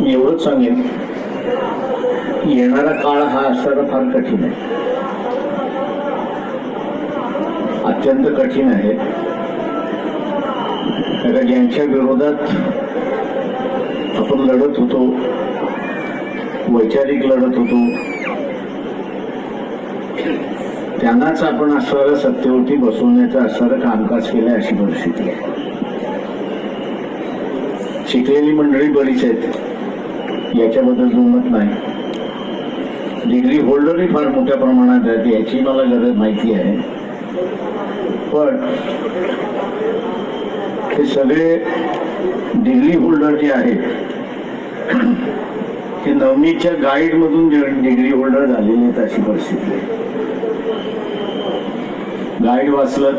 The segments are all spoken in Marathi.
मी एवढंच सांगेन. येणारा काळ हा असणारा फार कठीण आहे. अत्यंत कठीण आहे. कारण ज्यांच्या विरोधात आपण लढत होतो वैचारिक लढत होतो त्यांनाच आपण असणाऱ्या सत्तेवरती बसवण्याचं असणारं कामकाज केलं अशी परिस्थिती आहे. शिकलेली मंडळी बरीच आहेत. याच्याबद्दल दुमत नाही. डिग्री होल्डरही फार मोठ्या प्रमाणात आहेत याची मला गरज माहिती आहे. पण हे सगळे डिग्री होल्डर जे आहेत हे नवमीच्या गाईडमधून डिग्री होल्डर झालेले आहेत अशी परिस्थिती गाईड वाचलं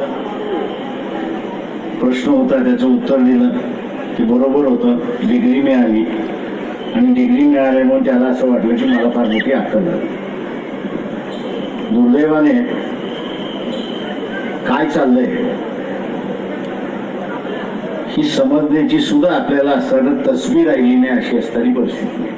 प्रश्न होता त्याचं उत्तर दिलं. ते बरोबर होतं डिग्री मिळाली. आणि डिग्री मिळाल्यामुळे त्याला असं वाटलं की मला फार मोठी अक्कल झाली दुर्दैवाने काय चाललंय? ही समजण्याची सुद्धा आपल्याला असताना तस्वीर राहिली नाही अशी असणारी परिस्थिती.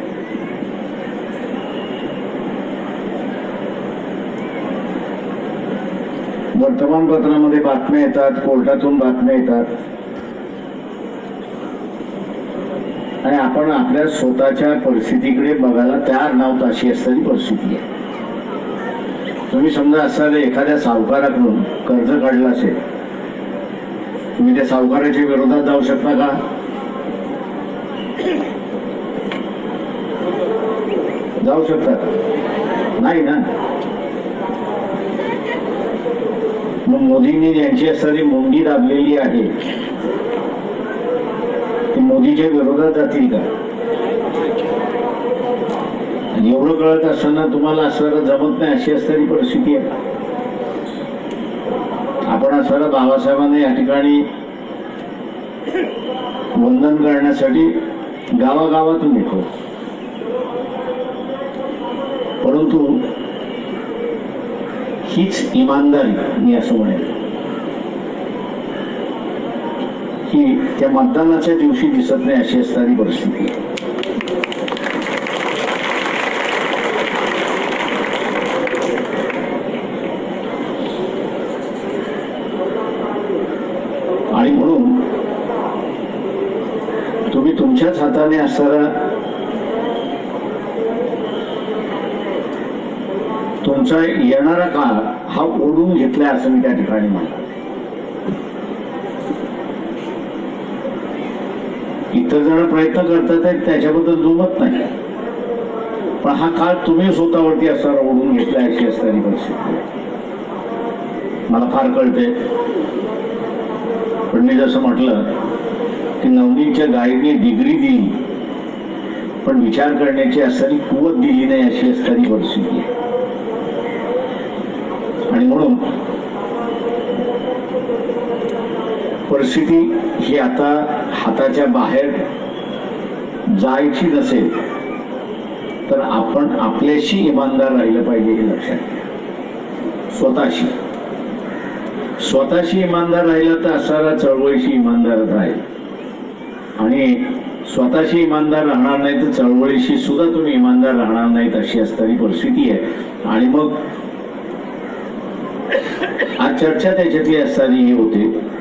वर्तमानपत्रामध्ये बातम्या येतात कोर्टातून बातम्या येतात. आणि आपण आपल्या स्वतःच्या परिस्थितीकडे बघायला तयार नव्हतं अशी असणारी परिस्थिती आहे. तुम्ही समजा असणाऱ्या एखाद्या सावकाराकडून कर्ज काढलं असेल तुम्ही त्या सावकाराच्या विरोधात जाऊ शकता का? जाऊ शकता नाही ना? मग मोदींनी ज्यांची असणारी मुंडी दाबलेली आहे ते विरोधात जातील का? आणि एवढं कळत असताना तुम्हाला असणारं जमत नाही अशी असणारी परिस्थिती आहे आपण असणारा बाबासाहेबांना या ठिकाणी वंदन करण्यासाठी गावागावातून येतो. परंतु हीच इमानदारी मी असं म्हणेन. की त्या मतदानाच्या दिवशी दिसत नाही अशी असणारी परिस्थिती. आणि म्हणून तुम्ही तुमच्याच हाताने असणारा तुमचा येणारा काळ हा ओढून घेतलाय असं मी त्या ठिकाणी म्हणतो. जण प्रयत्न करतात आहेत त्याच्याबद्दल दुमत नाही. पण हा काळ तुम्ही स्वतःवरती असताना ओढून घेतला अशी असताना परिस्थिती मला फार कळते पण मी जसं म्हटलं की नवनीच्या गायीने डिग्री दिली पण विचार करण्याची असताना कुवत दिली नाही अशी असताना परिस्थिती आणि म्हणून परिस्थिती ही आता हाताच्या बाहेर जायची नसेल तर आपण आपल्याशी इमानदार राहिलं पाहिजे हे लक्षात घ्या. स्वतःशी. स्वतःशी इमानदार राहिला तर असणारा चळवळीशी इमानदार राहील. आणि स्वतःशी इमानदार राहणार नाही तर चळवळीशी सुद्धा तुम्ही इमानदार राहणार नाहीत अशी असणारी परिस्थिती आहे. आणि मग आज चर्चा त्याच्यातली असणारी ही होते.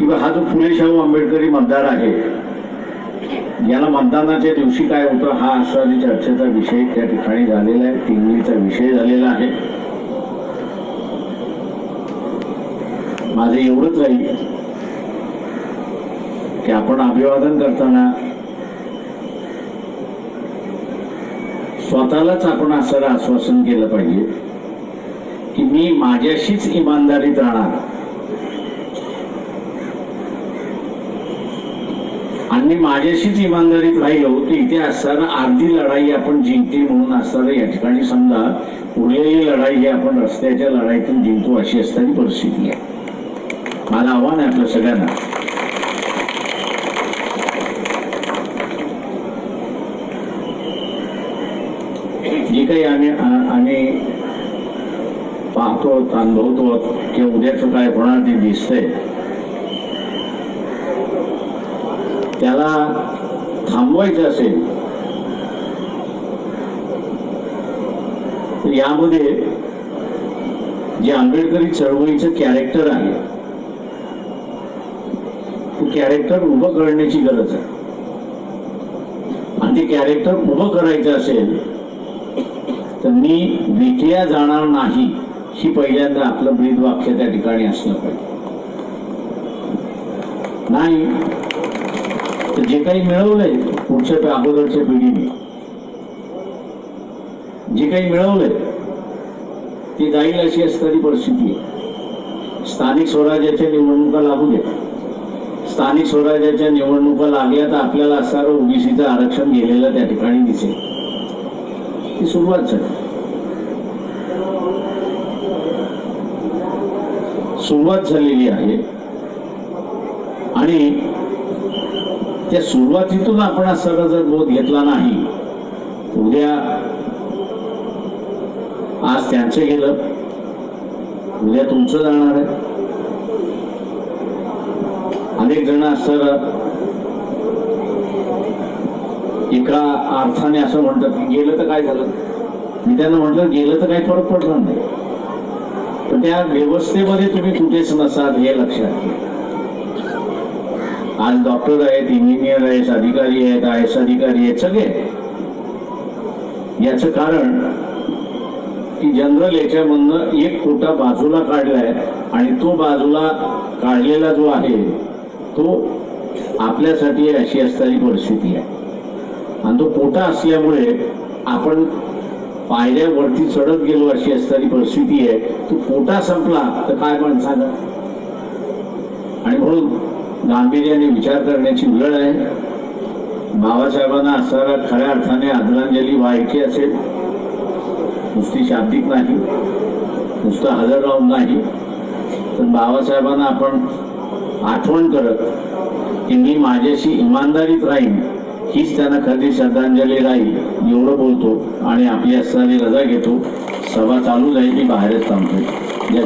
किंवा हा जो फुले शाहू आंबेडकरी मतदार आहे याला मतदानाच्या दिवशी काय होतं हा असणारी चर्चेचा विषय त्या ठिकाणी झालेला आहे टिंगलीचा विषय झालेला आहे. माझं एवढंच राहील की आपण अभिवादन करताना स्वतःलाच आपण असं आश्वासन केलं पाहिजे की मी माझ्याशीच इमानदारीत राहणार. आणि माझ्याशीच इमानदारीत राहिलो की इथे असताना अर्धी लढाई आपण जिंकली म्हणून असताना या ठिकाणी समजा उरलेली लढाई ही आपण रस्त्याच्या लढाईतून जिंकतो अशी असताना परिस्थिती आहे. माझं आव्हान आहे आपल्या सगळ्यांना. जे काही आम्ही आम्ही पाहतो अनुभवतो किंवा उद्याचं काय होणार ते दिसतंय. त्याला थांबवायचं असेल तर यामध्ये जे आंबेडकरी चळवळीचं कॅरेक्टर आहे ते कॅरेक्टर उभं करण्याची गरज आहे. आणि ते कॅरेक्टर उभं करायचं असेल तर मी विकल्या जाणार नाही ही पहिल्यांदा आपलं ब्रीद वाक्य त्या ठिकाणी असलं पाहिजे. नाही जे काही मिळवलंय पुढच्या अगोदरच्या पिढीने जे काही मिळवलंय ते जाईल अशी असणारी परिस्थिती स्थानिक स्वराज्याच्या निवडणुका लागू देत स्थानिक स्वराज्याच्या निवडणुका लागल्या तर आपल्याला असणारं ओबीसीचं आरक्षण गेलेलं त्या ठिकाणी दिसेल. ही सुरुवात झाली. सुरुवात झालेली आहे. आणि त्या सुरुवातीतून आपण असं जर बोध घेतला नाही उद्या आज त्यांचं गेलं उद्या तुमचं जाणार आहे. अनेक जण असं एका अर्थाने असं म्हणतात की गेलं तर काय झालं? मी त्यांना म्हटलं गेलं तर काही फरक पडणार नाही. पण त्या व्यवस्थेमध्ये तुम्ही कुठेच नसाल हे लक्षात घ्या. आज डॉक्टर आहेत इंजिनियर आहेत अधिकारी आहेत आय एस अधिकारी आहेत सगळे. याचं कारण की जनरल याच्यामधनं एक कोटा बाजूला काढलाय आणि तो बाजूला काढलेला जो आहे तो आपल्यासाठी अशी असणारी परिस्थिती आहे. आणि तो कोटा असल्यामुळे आपण पायऱ्यावरती चढत गेलो अशी असणारी परिस्थिती आहे. तो कोटा संपला तर काय माणसाला आणि म्हणून गांभीर्याने विचार करण्याची वेळ आहे. बाबासाहेबांना असणारा खऱ्या अर्थाने आदरांजली व्हायची असेल. नुसती शाब्दिक नाही. नुसतं हजर राहून नाही. तर बाबासाहेबांना आपण आठवण करत की मी माझ्याशी इमानदारीत राहीन हीच त्यांना खरी श्रद्धांजली राहील एवढं बोलतो आणि आपली असणारी रजा घेतो. सभा चालू जाईल ती बाहेरच थांबतो जय